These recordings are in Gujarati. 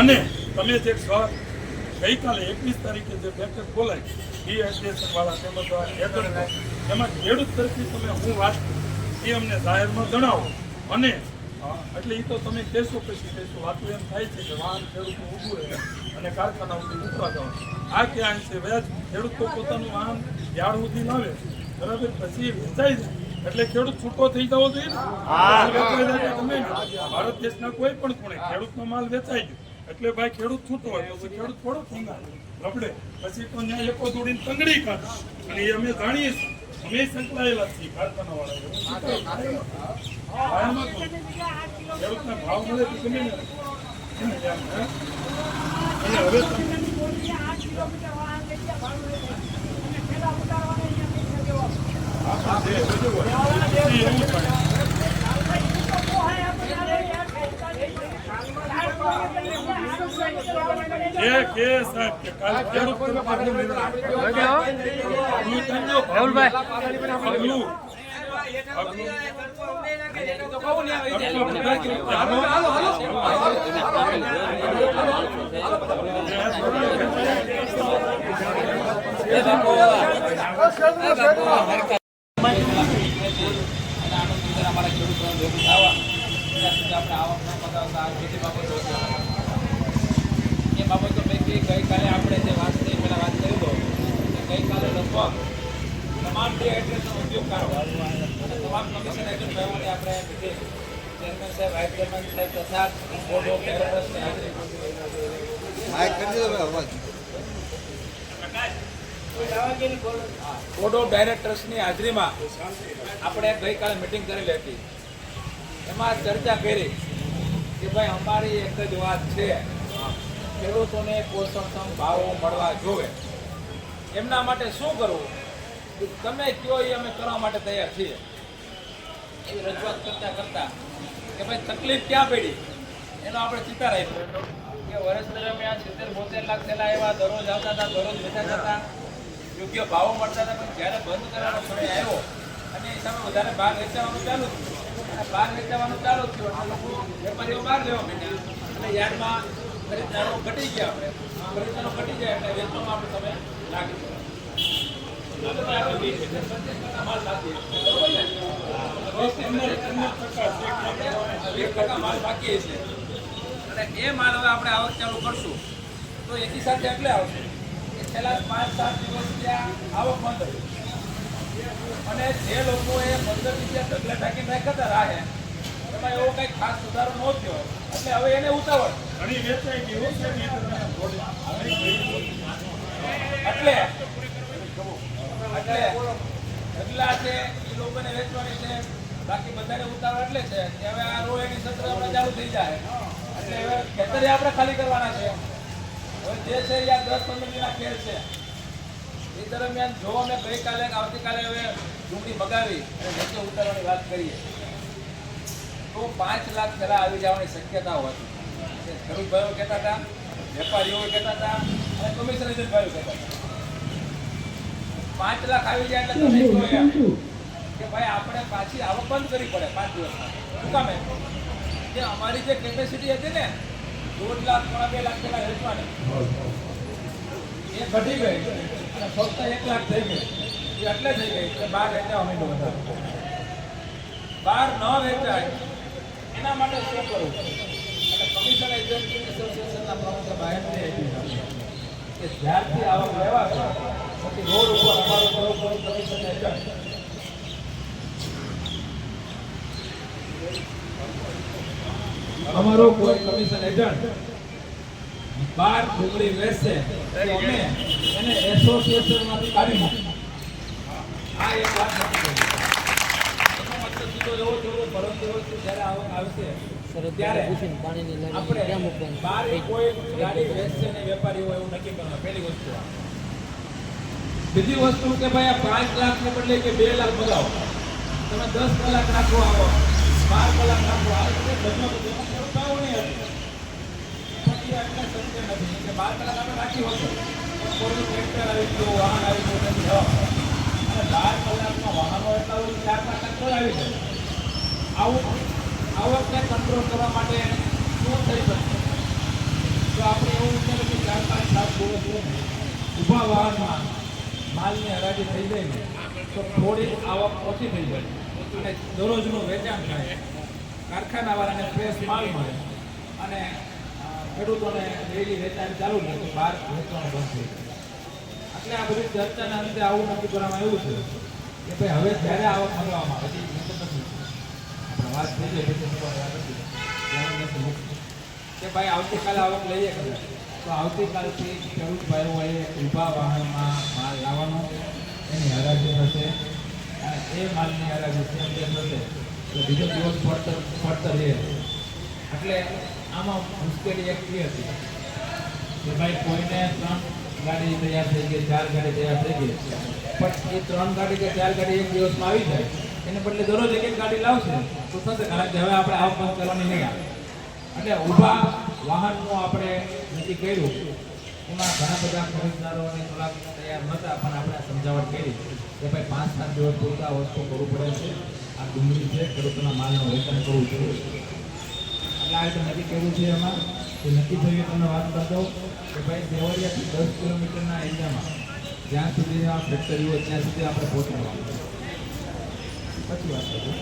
અને તમે જે ઘર ગઈકાલે એકવીસ તારીખે જે બેઠક બોલાઈ ડીએસએસએન વાળા તેમજ એજન્ટો એમાં ખેડૂત તરફથી તમે હું વાત એ અમને જાહેરમાં જણાવો. અને એટલે એ તો તમે કહેશો પછી કહેશો વાતું એમ થાય છે કે વાહન ખેડૂતનું ઊભું રહે અને કારખાના સુધી મૂકવા જવાનું. આ ક્યાં છે વ્યાજ? ખેડૂતો પોતાનું વાહન યાર્ડ સુધી લાવે બરાબર? પછી એ વેચાઈ જાય એટલે ખેડૂત છૂટો થઈ જવો જોઈએ ને. ભારત દેશના કોઈ પણ ખૂણે ખેડૂતનો માલ વેચાઈ ગયો. એટલે ભાઈ ખેડૂત છૂટો હોય પછી ખેડૂત થોડો થીંગા રબડે. પછી તો ત્યાં એકો દોડીને તંગડી કાઢે અને એ અમે જાણીએ છીએ. અમે સંકળાયેલા છીએ કારખાના વાળા ખેડૂતને ભાવ મળે તો ગમે? અને હવે તમે આ જે બધું હોય, એવું થાય. કે કે સાહેબ કે કાલે ખેડૂત તરફ આપણે નિર્ણય. પગલું થજો, પગલું. પગલું. અમારા ખેડૂતોને ભેગું થવા. ત્યાં સુધી આપણે આવક આ બધી બાબતો. એ બાબતો પૈકી ગઈકાલે આપણે જે વાત થઈ પહેલાં વાત કરી દો કે ગઈકાલે લગભગ તમામ જે એડ્રેસનો ઉપયોગ કરો. અને તમામ કમિશન એજન્ટ ભાઈઓને આપણે મિટિંગ ચેરમેન સાહેબ વાઇસ ચેરમેન સાહેબ તથા બોર્ડ ઓફ ડાયરેક્ટર્સની હાજરી બોર્ડ ઓફ ડાયરેક્ટર્સની હાજરીમાં આપણે ગઈકાલે મિટિંગ કરેલી હતી. એમાં ચર્ચા કરી. કે ભાઈ અમારી એક જ વાત છે. ખેડૂતોને પોષણક્ષમ ભાવો મળવા જોવે. એમના માટે શું કરવું? તમે કયો એ અમે કરવા માટે તૈયાર છીએ? એવી રજૂઆત કરતા કરતા કે ભાઈ તકલીફ ક્યાં પડી? એનો આપણે ચિંતા રાખ્યો કે વર્ષ દરમિયાન સિત્તેર બોતેર લાખ થયેલા એવા દરરોજ આવતા હતા દરરોજ વેચાતા હતા. યોગ્ય ભાવો મળતા હતા પણ જ્યારે બંધ કરવાનો સમય આવ્યો અને એ સામે વધારે ભાગ વેચાવાનું ચાલુ થયું. બહાર વેચાવાનું ચાલુ થયું. એટલે લોકો વેપારીઓ બહાર લેવા માંડ્યા. અને યાર્ડમાં ખરીદદારો ઘટી ગયા આપણે. ખરીદદારો ઘટી ગયા એટલે વેચવામાં આપણે તમે લાગી અને એ માલ હવે આપણે આવક ચાલુ કરશું. તો એકી સાથે એટલે આવશે. કે છેલ્લા પાંચ સાત દિવસ ત્યાં આવક બંધ અને જે લોકોએ પંદર રૂપિયા ઢગલા ઢાંકીને નાખ્યા હતા રાહે એમાં એવો કંઈ ખાસ સુધારો ન થયો. એટલે હવે એને ઉતાવળ. ઘણી વેચાઈ એટલે એટલે ઢગલા છે એ લોકોને વેચવાની છે. બાકી બધાને ઉતાવળ એટલે છે કે હવે આ રો એની સત્ર આપણે ચાલુ થઈ જાય. એટલે હવે ખેતરે આપણે ખાલી કરવાના છે. હવે જે છે એ આ દસ પંદર દિનના ખેલ છે. એ દરમિયાન જો અમે ગઈકાલે આવતીકાલે હવે ડુંગળી મગાવી અને નીચે ઉતારવાની વાત કરીએ, તો પાંચ લાખ પહેલાં આવી જવાની શક્યતા હતી. એ કહેતા હતા, વેપારીઓ કહેતા હતા અને કમિશન એજન્ટ ભાઈઓ કહેતા હતા. પાંચ લાખ આવી જાય એટલે તમે કે ભાઈ આપણે પાછી આવક બંધ કરવી પડે પાંચ દિવસમાં. શું કામે કે અમારી જે કેપેસિટી હતી ને, દોઢ લાખ, પોણા બે લાખ પહેલા વેચવાની એ ઘટી ગઈ. ફક્ત એક લાખ થઈ ગઈ. એટલે થઈ ગઈ કે બહાર વેચાવા માંડ્યો વધારે બહાર ન વેચાય, એના માટે શું કરવું એટલે કમિશન એજન્ટ એસોસિએશનના પ્રમુખ આપ્યું કે જ્યારથી આવક લેવા છે, પછી રોડ ઉપર અમારું કરવું પડવું કમિશન એજન્ટ અમારો કોઈ કમિશન એજન્ટ બાર ડુંગળી વેચશે તો અમે એને એસોસિએશનમાંથી કાઢી મૂકીશું આ એક વાત મતલબ સીધો એવો કે ભરત દિવસથી જ્યારે આવક આવશે ત્યારે આપણે બાર કોઈ ગાડી વેચશે ને હોય એવું નક્કી કરવાનું પહેલી વસ્તુ. બીજી વસ્તુ કે ભાઈ આ પાંચ લાખ બદલે કે બે લાખ મગાવો તમે દસ કલાક રાખો આવો બાર કલાક રાખો આ બધું બધું થોડું નહીં હતું. નથી કે બાર કલાક આપણે રાખી હોતો કોઈ ટ્રેક્ટર આવી ગયું વાહન આવી ગયું હવા. અને બાર કલાકમાં વાહનો એટલા હોય ચાર પાંચ કંટ્રોલ આવી જાય આવું આવકને કંટ્રોલ કરવા માટે શું થઈ શકે તો આપણે એવું વિચારે કે ચાર પાંચ સાત દિવસ ઊભા વાહનમાં માલની હરાજી થઈ જાય તો થોડી આવક ઓછી થઈ જાય અને દરરોજનું વેચાણ થાય કારખાનાવાળાને ફ્રેશ માલ મળે અને ખેડૂતોને ડેલી વેચાણ ચાલુ રહે તો બહાર વેચવાનું બંધ થઈ એટલે આ બધી ચર્ચાના અંતે આવું નક્કી કરવામાં આવ્યું છે કે ભાઈ હવે જ્યારે આવક મળવામાં આવે, હજી નથી. આપણે વાત થઈ જાય પછી હતી. નથી કે ભાઈ આવતીકાલે આવક લઈએ કે તો આવતીકાલથી ખેડૂત ભાઈઓએ ઊભા વાહનમાં માલ લાવવાનો, એની હરાજી થશે, અને એ માલની હરાજી જેમ થશે. બીજો દિવસ પડતર પડતર રહે એટલે આમાં મુશ્કેલી એક એ હતી. કે ભાઈ કોઈને ત્રણ ગાડી તૈયાર થઈ ગઈ, ચાર ગાડી તૈયાર થઈ ગઈ. પણ એ ત્રણ ગાડી કે ચાર ગાડી એક દિવસમાં આવી જાય, એને બદલે દરરોજ એક ગાડી લાવશે, તો થશે. કારણ કે હવે આપણે આવક બંધ કરવાની નહીં આવે. એટલે ઊભા વાહનનું આપણે નક્કી કર્યું. એમાં ઘણા બધા ખરીદદારોને થોડાક તૈયાર નહોતા, પણ આપણે સમજાવટ કરી કે ભાઈ પાંચ, સાત દિવસ પૂરતા વસ્તુ કરવું પડે છે. આ ડુંગળી છે, ખેડૂતોના માલનું વેચાણ કરવું જોઈએ. એટલે આ રીતે નક્કી છે એમાં. તો નક્કી થયું તમને વાત કરી કે ભાઈ દેવળિયાથી દસ કિલોમીટરના એરિયામાં જ્યાં સુધી આ ફેક્ટરીઓ ત્યાં સુધી આપણે પહોંચાડવાનું પછી વાત કરું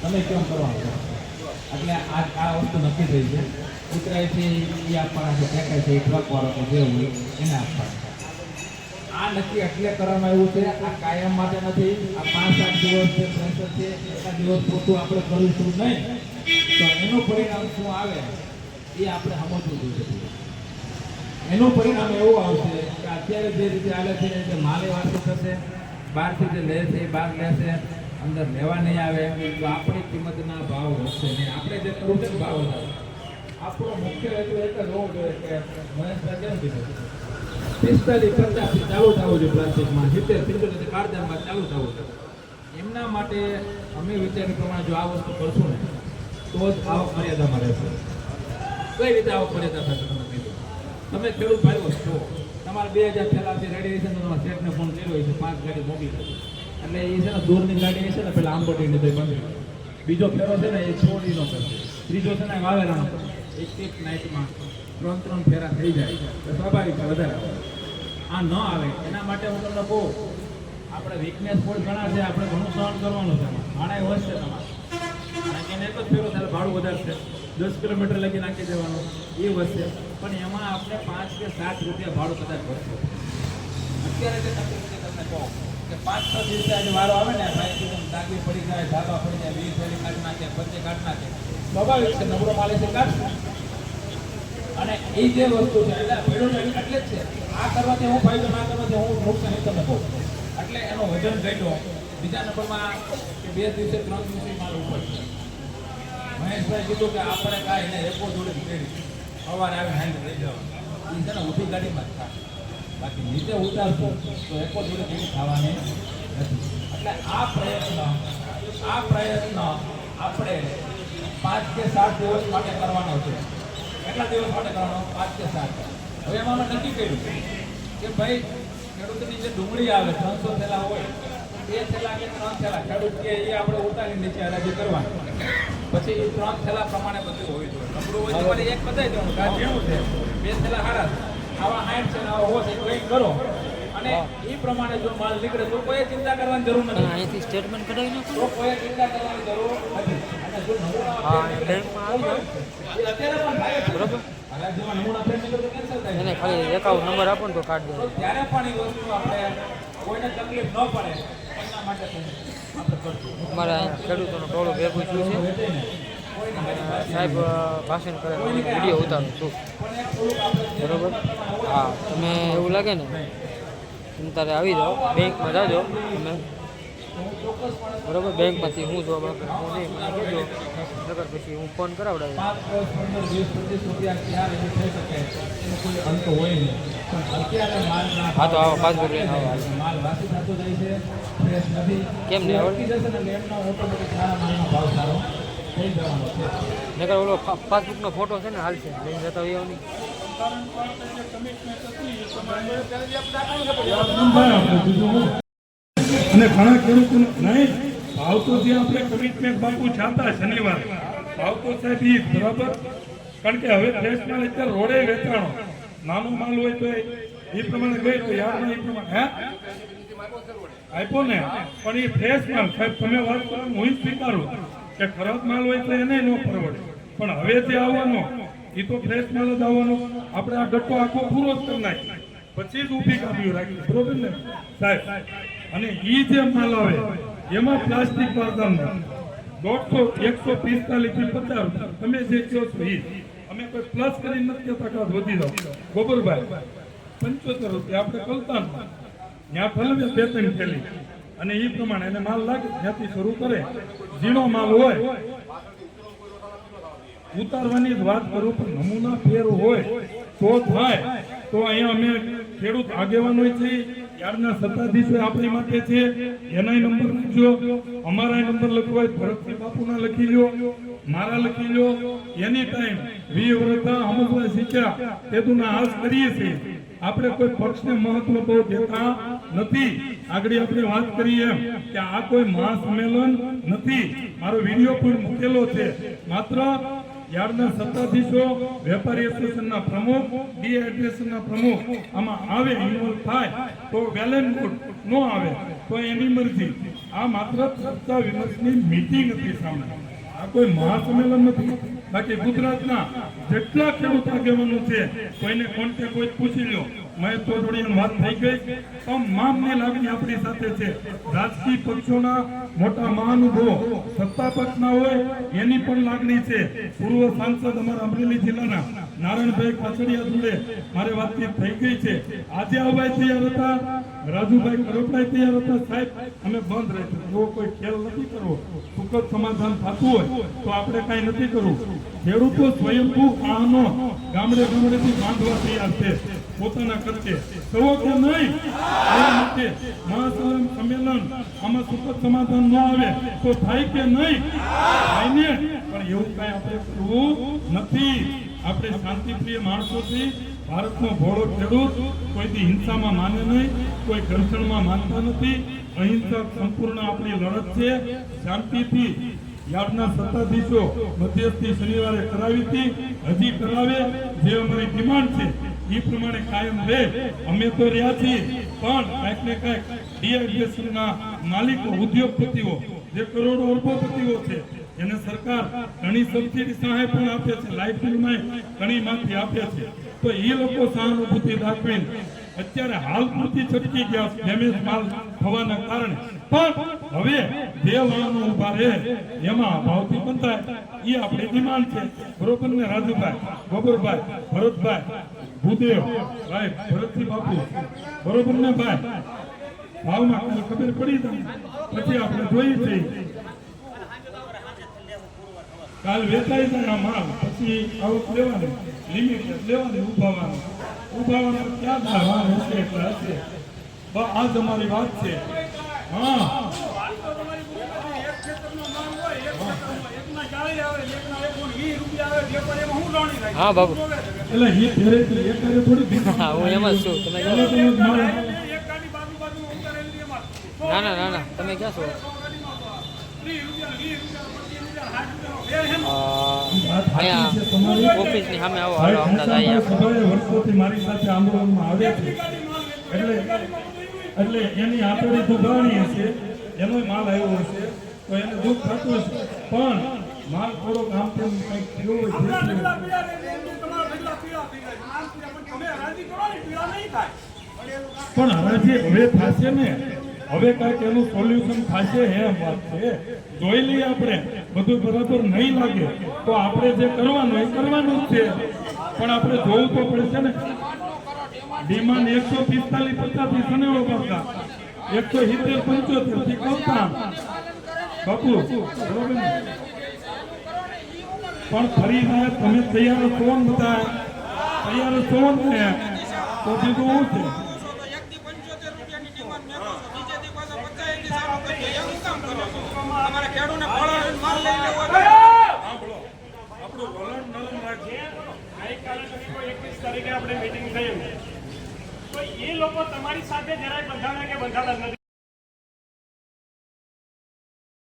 તમે કેમ કરવાનું એટલે આ આ વસ્તુ નક્કી થઈ છે. ઉતરાય છે એ આપવાના છે જે હોય એને આપવાના આ નક્કી એટલે કરવામાં આવ્યું છે, આ કાયમ માટે નથી. આ પાંચ સાત દિવસ છે ત્રણસો છે એકા દિવસ પૂરતું આપણે કરીશું નહીં. તો એનું પરિણામ શું આવે એ આપણે સમજવું જોઈએ. એનું પરિણામ એવું આવશે કે અત્યારે જે રીતે આવે છે રીતે માલે વાંચો થશે, બહારથી જે લે છે એ બહાર લેશે અંદર લેવા નહીં આવે, તો આપણી કિંમતના ભાવ વધશે નહીં. આપણે જે કરવું છે ભાવ વધારે આપણો મુખ્ય હેતુ એક જ હોવો જોઈએ કે મહેશભાઈ કેમ કીધું પિસ્તાલીસ પચાસ ચાલુ થવું જોઈએ પ્લાસ્ટિકમાં. સિત્તેર સિત્તેર કાળજામાં ચાલુ થવું જોઈએ. એમના માટે અમે વિચાર પ્રમાણે જો આ વસ્તુ કરશું ને તો જ આવક મર્યાદામાં રહેશે. કઈ રીતે આવક મર્યાદા થશે તમે કીધું? તમે ખેડૂત ભાઈઓ છો. તમારે બે હજાર પહેલાંથી રેડી ને તમારા શેઠને ફોન કર્યો છે, પાંચ ગાડી મોકલી એટલે એ છે ને દૂરની ગાડી હશે ને પેલા આંબોટીની તો બંધ બીજો ફેરો છે ને એ છોડીનો કરશે ત્રીજો છે ને વાવેરાનો એક એક નાઇટમાં ત્રણ ત્રણ ફેરા થઈ જાય. તો સ્વાભાવિક વધારે આ ન આવે. એના માટે હું તમને કહું, આપણે વીકનેસ પણ ઘણા છે, આપણે ઘણું સહન કરવાનું છે ભાડા હોય છે તમારે. એને એક જ ફેરો ત્યારે ભાડું વધારશે. દસ કિલોમીટર લગી નાખી દેવાનું. એ વધશે. પણ એમાં આપણે પાંચ કે સાત રૂપિયા ભાડું કદાચ વધશે. અત્યારે જે તમને કહો કે પાંચ છ દિવસે આજે વારો આવે ને ભાઈ ટાંકી પડી જાય, ધાબા પડી જાય વીસ ફેરી કાઢી નાખે પંચે કાઢી નાખે. સ્વાભાવિક છે, નબળો માલે છે, કાઢશે. અને એ જે વસ્તુ છે, એટલે ખેડૂતો એટલે જ છે. આ કરવાથી હું ફાયદો, ના કરવાથી હું નુકસાન એ તમને કહું. એટલે એનો વજન ઘટ્યો. બીજા નંબરમાં કે બે દિવસે, ત્રણ દિવસે માલ ઉપર છે મહેશભાઈ કીધું કે આપણે કાંઈ એને એકો જોડે કરી સવારે આવે હેન્ડ લઈ જવા એ છે ને ઊભી ગાડીમાં જ થાય બાકી નીચે ઉતારશો તો એકો જોડે કેવી ખાવાની નથી. એટલે આ પ્રયત્ન આ પ્રયત્ન આપણે પાંચ કે સાત દિવસ માટે કરવાનો છે. કેટલા દિવસ માટે કરવાનો? પાંચ કે સાત. હવે એમાં નક્કી કર્યું કે ભાઈ, ખેડૂતની જે ડુંગળી આવે, ત્રણસો થેલા હોય, બે થેલા કે ત્રણ થેલા, ખેડૂત કે એ આપણે ઉતારી નીચે હરાજી કરવાની. પછી એ ત્રણ થેલા પ્રમાણે બધું હોવી જોઈએ નબળું હોય તો એક બતાવી દેવાનું કે આ છે. બે થેલા હારા આવા હાઈટ છે ને આવા હો છે તો એક કરો. અને એ પ્રમાણે જો માલ નીકળે તો કોઈ ચિંતા કરવાની જરૂર નથી. અહીંથી સ્ટેટમેન્ટ કઢાવી નાખો. તો કોઈ ચિંતા કરવાની જરૂર નથી. અને જો હા બેંકમાં આવી અત્યારે પણ થાય છે. બરોબર. એને ખાલી એકાઉન્ટ નંબર આપો ને તો કાઢ દો ત્યારે પણ એ વસ્તુ આપણે કોઈને તકલીફ ન પડે એના માટે અમારે ખેડૂતોનું ટોળું ભેગું થયું છે. સાહેબ ભાષણ કરે વીડિયો ઉતારું છું. બરોબર? હા, તમે એવું લાગે ને, તમે તારે આવી જાઓ, બેંકમાં જાજો, તમે બરોબર બેંકમાંથી હું જોવા હું નહીં મને કહેજો. નગર પછી હું ફોન કરાવડાવી પાંચ રૂપિયા હા તો આવો પાસબુક લઈને આવો. કેમ નહીં આવડે? નગર ઓલો પાસબુકનો ફોટો છે ને હાલ છે. લઈને જતા હોય એવું નહીં. કમિટમેન્ટ હતી અને ઘણા ખેડૂતોને નહીં ભાવ તો જે આપણે કમિટમેન્ટ બાપુ છાતા શનિવાર ભાવ તો સાહેબ ઈ બરાબર? કારણ કે હવે માલ અત્યારે રોડે વેચાણો, નાનો માલ હોય તો એ પ્રમાણે ગઈ તો યાર એ પ્રમાણે આપ્યો ને? પણ એ ફ્રેશ માલ, સાહેબ, તમે વાત કરો હું જ સ્વીકારું કે ખરાબ માલ હોય તો એને ન પરવડે. પણ હવે જે આવવાનો, એ તો ફ્રેશ માલ જ આવવાનો. આપણે આ ગટ્ટો આખો પૂરો જ કરી નાખીએ પછી જ ઊભી કાપ્યું રાખી. બરોબર ને? સાહેબ અને ઈ જે માલ આવે એમાં પ્લાસ્ટિક બારદાન દોઢસો, એકસો પિસ્તાલીસથી પચાસ, તમે જે કહો છો એ અમે કોઈ પ્લસ કરી નથી કે વધી જાવ ગોબરભાઈ, પંચોતેર રૂપિયા આપણે કલતાન. ત્યાં ઠલવે બે ત્રણ થેલી. અને એ પ્રમાણે એને માલ લાગે, ત્યાંથી શરૂ કરે. ઝીણો માલ હોય, ઉતારવાની જ વાત કરું, પણ નમૂના ફેર હોય, તો થાય. તો અહીંયા અમે ખેડૂત આગેવાનો છે યારના સત્તાધીશો આપણી માટે છે, એનાય નંબર લખજો અમારા નંબર લખવો હોય ભરતસિંહ બાપુના લખી લ્યો, મારા લખી લ્યો. એની ટાઈમ વી વ્રતા અમુકવા શીખ્યા. તેદુના હાસ કરીએ છીએ. આપણે કોઈ પક્ષને મહત્વ બહુ દેતા નથી. આગળ આપણે વાત કરીએ કે આ કોઈ મહાસંમેલન નથી. મારો વીડિયો પણ મૂકેલો છે. માત્ર યાર્ડના સત્તાધીશો, વેપારી એસોસિએશનના પ્રમુખ ડીહાઇડ્રેશનના પ્રમુખ આમાં આવે ઇન્વોલ્વ થાય, તો વેલ એન્ડ ગુડ નો આવે, તો એની મરજી. આ માત્ર ચર્ચા વિમર્શની મીટિંગ હતી સામે. આ કોઈ મહાસંમેલન નથી. બાકી ગુજરાતના જેટલા ખેડૂત આગેવાનો છે, કોઈને કોન્ટેક્ટ કોઈ પૂછી લો. મહેશ ચૌધરીની વાત થઈ ગઈ. તમામની લાગણી આપણી સાથે છે. રાજકીય પક્ષોના મોટા મહાનુભવો સત્તા પક્ષના હોય, એની પણ લાગણી છે. પૂર્વ સાંસદ અમારા અમરેલી જિલ્લાના નારાયણભાઈ કાછડિયા જોડે મારે વાતચીત થઈ ગઈ છે. આજે આવવા તૈયાર હતા. રાજુભાઈ કરોપડાઈ તૈયાર હતા. સાહેબ, અમે બંધ રહેશું જો કોઈ ખેલ નથી કરવો, સુખદ સમાધાન થતું હોય, તો આપણે કાંઈ નથી કરવું. ખેડૂતો સ્વયંભૂ આનો ગામડે ગામડેથી બાંધવા તૈયાર છે. પોતાના ખર્ચે. સંમેલન આમાં સુખદ સમાધાન ન આવે તો થાય કે નહીં? થાય ને. પણ એવું કાંઈ આપણે કરવું નથી. આપણે શાંતિપ્રિય માણસોથી ભારતનો ભોળો ખેડૂત કોઈથી હિંસામાં માને નહીં, કોઈ ઘર્ષણમાં માનતા નથી. અહિંસક સંપૂર્ણ આપણી લડત છે. શાંતિથી યાર્ડના સત્તાધીશો મધ્યસ્થી શનિવારે કરાવી હતી. હજી કરાવે, જે અમારી ડિમાન્ડ છે. એ પ્રમાણે કાયમ રહે. અમે તો રહ્યા છીએ, પણ કાંઈક ને કાંઈક ડીઆઈડીએસના માલિકો, ઉદ્યોગપતિઓ, જે કરોડો અરબોપતિઓ છે, એને સરકાર ઘણી સબસિડી સહાય પણ આપે છે લાઈફ બિલમાં ઘણી માફી આપે છે. તો એ લોકો સહાનુભૂતિ દાખવીને અત્યારે હાલ પૂરતી છટકી ગયા ડેમેજ માલ થવાના કારણે. પણ હવે જે વાહનો ઊભા રહે, એમાં ભાવથી બંધાય. એ આપણી ડિમાન્ડ છે. બરોબર ને, રાજુભાઈ? ગોબરભાઈ? ભરતભાઈ? ભૂદેવ ભાઈ ભરતજી બાપુ બરોબર ને ભાઈ. ભાવમાં અમને ખબર પડી તમને પછી આપણે જોઈએ છીએ કાલ વેચાઈ જાય માલ, પછી આવક લેવાની લિમિટ લેવાની ઉભાવાનું ઉભાવાનું ક્યાં ધારવાનું હશે, એટલે હશે. બસ આ તમારી વાત છે. હા. હા બાબુ. હા હું એમ જ છું. તમે ના ના ના ના. તમે ક્યાં છો. અહીંયા ઓફિસની સામે આવો હાલો હમણાં અહીંયા. વર્ષોથી મારી સાથે આંદોલનમાં આવે છે. એટલે એટલે એની આતડી દુભાણી હશે એનો માલ આવ્યો હશે તો એને દુઃખ થતું હશે. પણ માલ થોડો કામ તેમ કંઈક થયો હોય જે પણ હરાજી હવે થશે ને? હવે કાંઈક એનું સોલ્યુશન થશે એમ વાત છે. જોઈ લઈએ આપણે. બધું બરાબર નહીં લાગે. તો આપણે જે કરવાનું એ કરવાનું જ છે. પણ આપણે જોવું તો પડશે ને. ડિમાન્ડ એકસો પિસ્તાલીસ પચાસથી સનેવો કરતા એકસો સિત્તેર પંચોતેરથી કરતા બાપુ બરોબર ને? પણ ફરી તમે તૈયાર કોણ બધા? તૈયાર કોણ ને? તો બીજું હું છે? આપણું મીટિંગ થઈ તો એ લોકો તમારી સાથે જરાય બંધાણા કે બંધાણા નથી.